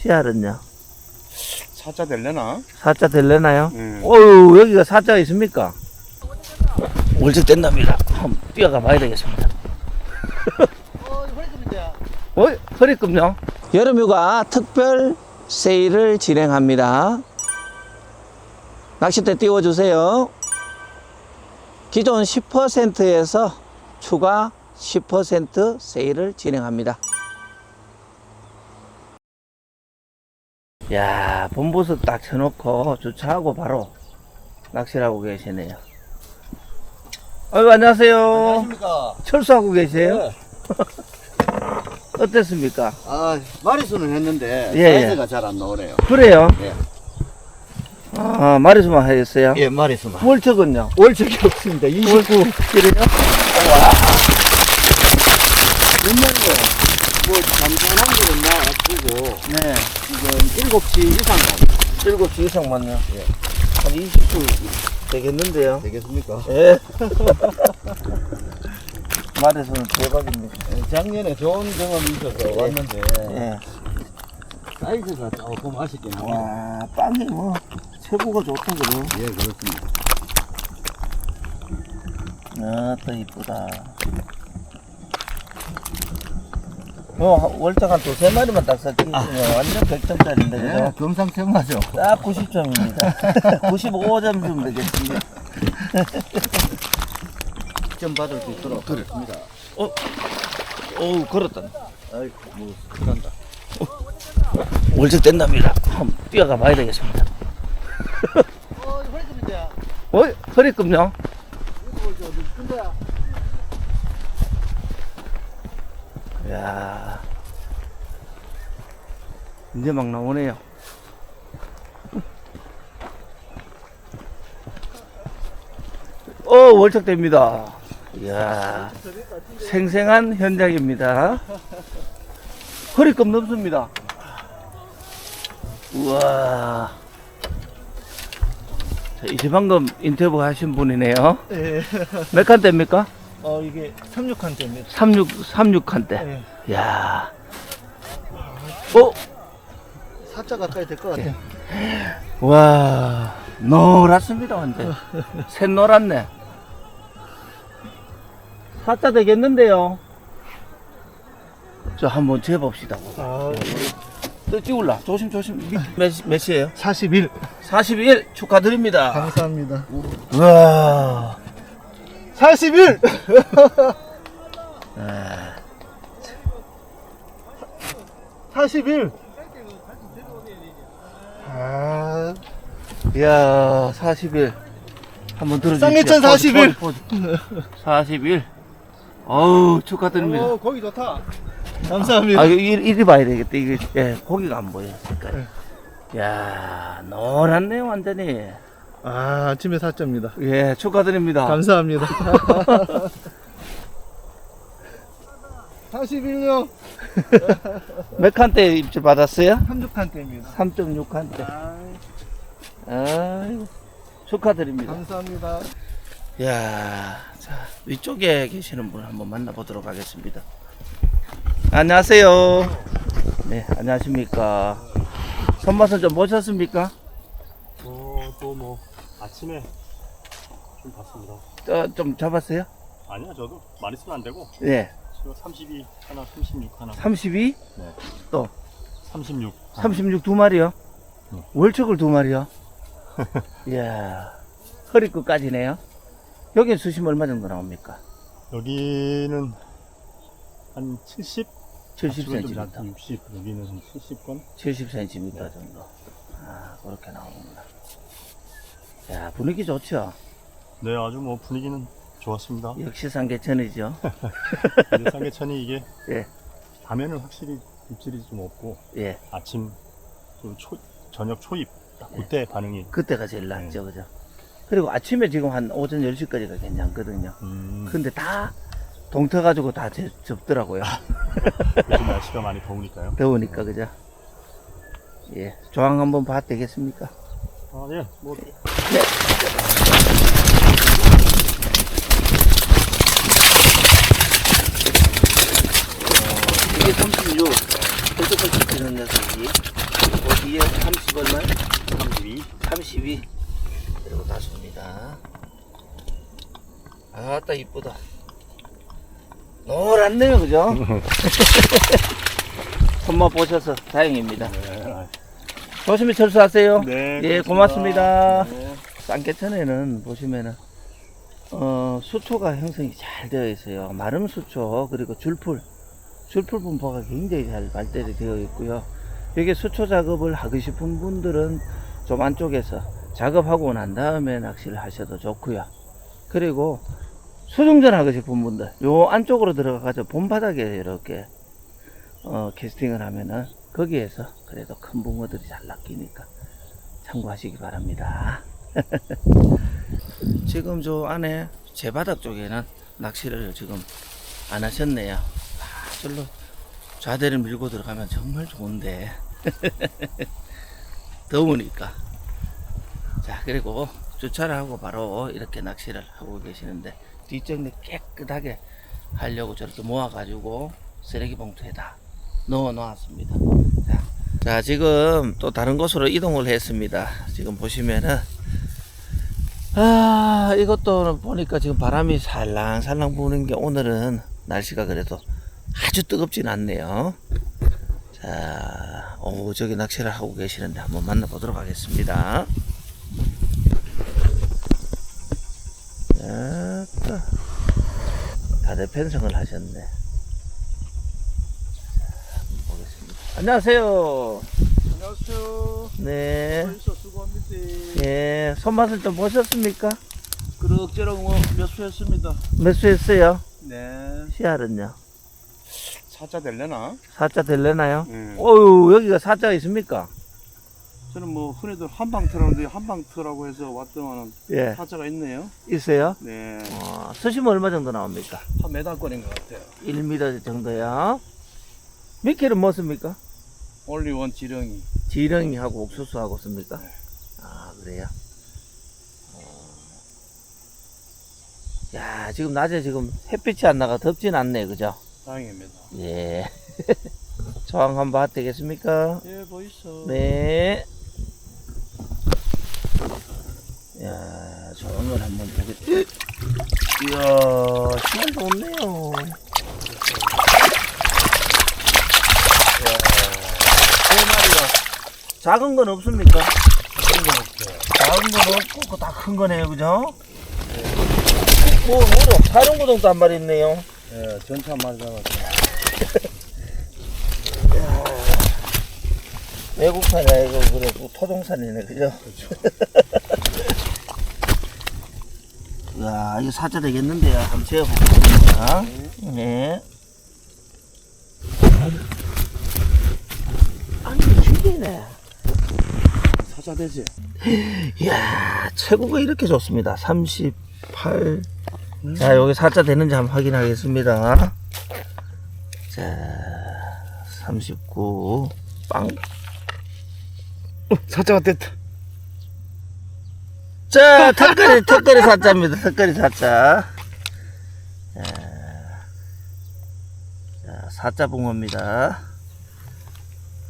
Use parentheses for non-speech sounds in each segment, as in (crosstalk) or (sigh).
씨알은요? 사자 될래나? 사자 될래나요? 응. 어유 여기가 사자가 있습니까? 월척 된답니다. 한번 뛰어가 봐야 되겠습니다. 어, 허리급요? 여름휴가 특별 세일을 진행합니다. 낚싯대 띄워주세요. 기존 10%에서 추가 10% 세일을 진행합니다. 야, 본보석 딱 쳐놓고 주차하고 바로 낚시를 하고 계시네요. 아유, 안녕하세요. 안녕하십니까. 철수하고 계세요? 네. (laughs) 어땠습니까? 아, 마리수는 했는데 예, 사이즈가 잘 안 나오네요. 그래요? 예. 아, 마리수만 하였어요? 예, 마리수만. 월척은요? 월척이 없습니다. 29. 그래요? 옛 뭐 잠깐한 거는 놔두고 네. 지금 7시 이상 7시 이상만요? 예. 한 20분 되겠는데요? 되겠습니까? 예. (laughs) 마리수는 대박입니다. 예, 작년에 좋은 경험이 있어서 왔는데 예. 사이즈가 조금 아쉽긴 합니다. 와, 빵이 뭐, 최고가 좋다, 그래. 예, 그렇습니다. 아, 또 이쁘다. 뭐, 월장 한 두세 마리만 딱 섞이면 완전 100점짜리인데, 예, 그죠? 금상첨화죠. 딱 90점입니다. 95점 (laughs) 주면 되겠습니다. (laughs) 점 받을 수 있도록 그렇습니다. 어우, 걸었다. 아이고, 뭐, 큰단다. 월적 된답니다. 한번 뛰어가 봐야 되겠습니다. 어, 허리급요? 야 이제 막 나오네요. 어, 월척됩니다. 이야, 생생한 현장입니다. 허리급 넘습니다. 우와. 자, 이제 방금 인터뷰 하신 분이네요. 예. 몇 칸대입니까? 어 이게 36칸대입니다. 36, 36칸대. 예. 야 어? 사자 가까이 될 것 같아요. 와, 노랗습니다, 완전. (laughs) 새 노랗네. 사자 되겠는데요? 저 한번 재봅시다. 아, 또 찍을라. 조심, 조심. 몇, 시- 몇 시에요? 41. 41 축하드립니다. 감사합니다. 우와. 41! 아, 41! 아, 이야, 41. 한번 들어주십시오. 쌍해천 포즈, 41. 포즈, 포즈. 41. 어우, 축하드립니다. 오, 거기 좋다. 감사합니다. 아, 이거 이리, 이리 봐야 되겠다. 이게, 예, 고기가 안 보여, 색깔. 야 노랗네요, 완전히. 아, 아침에 사자입니다. 예, 축하드립니다. 감사합니다. (laughs) 41요. (laughs) 몇 칸대 입질 받았어요? 36칸대입니다. 3.6칸대. 아, 아이고, 축하드립니다. 감사합니다. 야, 자 위쪽에 계시는 분 한번 만나보도록 하겠습니다. 안녕하세요. 네, 안녕하십니까. 손맛은 좀 보셨습니까? 어, 또뭐 아침에 좀 봤습니다. 어, 좀 잡았어요? 아니야, 저도 많이 쓰면 안 되고 네, 지금 32 하나, 36 하나, 32, 36. 36 두 마리요. 네. 월척을 두 마리요. (laughs) 이야, 허리끝까지네요. 여기 수심 얼마 정도 나옵니까? 여기는 한 70, 70cm. 60, 여기는 한 70건. 70cm 정도. 아, 그렇게 나오는구나. 야, 분위기 좋죠? 네, 아주 뭐 분위기는 좋았습니다. 역시 상계천이죠. 근데 (laughs) 상계천이 이게 예. 밤에는 확실히 입질이 좀 없고 예, 아침 좀 초, 저녁 초입 딱 그때 반응이 그때가 제일 낫죠, 그죠? 그리고 아침에 지금 한 오전 10시까지가 괜찮거든요. 음, 근데 다 동터가지고 다 제- 접더라고요. (laughs) 요즘 날씨가 많이 더우니까요. 더우니까, 그죠? 예, 조항 한번 봐도 되겠습니까? 아, 예, 뭐 이게 36, 펄쩍펄쩍 뛰는 녀석이. 이게 30 얼마요? 32. 32 그리고 다섯입니다 아따 이쁘다 노랗네요 그죠? (laughs) 손맛 보셔서 다행입니다 네. 조심히 철수하세요 네. 예 고맙습니다 쌍계천에는 보시면은 어, 수초가 형성이 잘 되어 있어요. 마름 수초 그리고 줄풀. 줄풀 분포가 굉장히 잘 발달이 되어 있고요. 여기 수초 작업을 하고 싶은 분들은 좀 안쪽에서 작업하고 난 다음에 낚시를 하셔도 좋고요. 그리고 수중전 하고 싶은 분들 요 안쪽으로 들어가서 봄바닥에 이렇게 어, 캐스팅을 하면은 거기에서 그래도 큰 붕어들이 잘 낚이니까 참고하시기 바랍니다 (laughs) 지금 저 안에 제바닥 쪽에는 낚시를 지금 안 하셨네요. 아, 절로 좌대를 밀고 들어가면 정말 좋은데. (laughs) 더우니까. 자 그리고 주차를 하고 바로 이렇게 낚시를 하고 계시는데 뒷정리 깨끗하게 하려고 저렇게 모아가지고 쓰레기 봉투에다 넣어 놓았습니다. 자, 자 지금 또 다른 곳으로 이동을 했습니다. 지금 보시면은 아 이것도 보니까 지금 바람이 살랑살랑 부는 게 오늘은 날씨가 그래도 아주 뜨겁진 않네요 자, 오, 저기 낚시를 하고 계시는데 한번 만나보도록 하겠습니다. 아따, 다들 편성을 하셨네. 자, 한번 보겠습니다. 안녕하세요. 안녕하세요. 네. 예, 손맛을 좀 보셨습니까? 그럭저럭 뭐 몇 수 했습니다. 몇 수 했어요? 네. 씨알은요? 사자 될래나? 사자 될래나요? 응. 어유 여기가 사자가 있습니까? 저는 뭐 흔히들 한방 트라는데 한방 트라고 해서 왔더만은 예, 사자가 있네요. 있어요? 네. 어, 수심은 얼마 정도 나옵니까? 한 메달권인 것 같아요. 1m 정도요. 미끼는 뭐 씁니까? 올리원 지렁이. 지렁이하고 옥수수하고 씁니까? 아, 그래요? 어. 야, 지금 낮에 지금 햇빛이 안 나가 덥진 않네, 그죠? 다행입니다. 예. (laughs) 저항 한번 봐도 되겠습니까? 예, 보이소. 네. 야, 저항을 한번 보겠 이야, 시간 좋네요. 이야, 세 마리가. 작은 건 없습니까? 작은 건 없어요. 작은 건 없고, 다큰 거네요, 그죠? 뭐, 뭐죠? 사령구동도 한 마리 있네요. 예, 전차 많이 잡았어요. 외국산이 아니고 그래 토종산이네 그죠? 야 이거 사자 되겠는데요 한번 재어보겠습니다 네 아니 죽이네 사자 되지? 이야 최고가 이렇게 좋습니다 38 자, 여기 사자 되는지 한번 확인하겠습니다. 자, 39, 빵. 어, 사자가 됐다. 자, 턱걸이, 턱걸이 사자입니다. 턱걸이 사자. 자, 자 사자 붕어입니다.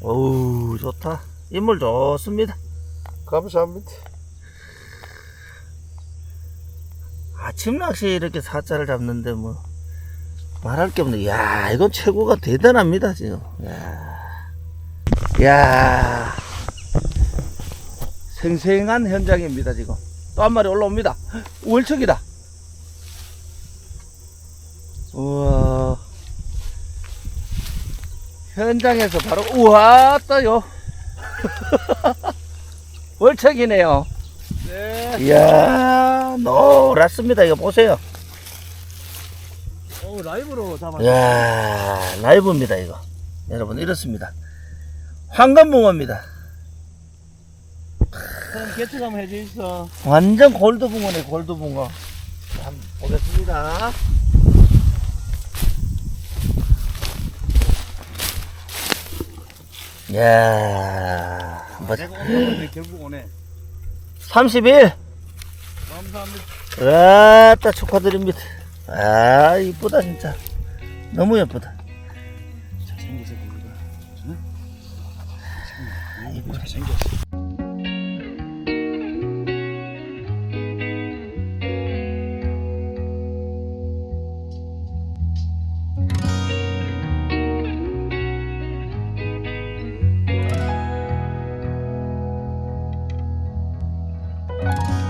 어우, 좋다. 인물 좋습니다. 감사합니다. 아침 낚시에 이렇게 사자를 잡는데 뭐, 말할 게 없네. 야 이건 최고가 대단합니다, 지금. 야 야. 생생한 현장입니다, 지금. 또 한 마리 올라옵니다. 월척이다. 우와. 현장에서 바로, 우와, 떠요. (laughs) 월척이네요. 네. 이야, 노랗습니다. 이거 보세요. 오, 라이브로 잡았어요. 이야, 라이브입니다, 이거. 여러분, 이렇습니다. 황금붕어입니다. 그럼 개척 한번 있어. 완전 골드붕어네, 골드붕어. 자, 한번 보겠습니다. 이야, 뭐, 내가 올라오는데 결국 오네. 31! 감사합니다. 아따, 축하드립니다. 아, 이쁘다, 진짜. 너무 예쁘다. 잘생기서 봅니다. 아이고. 잘생겼어.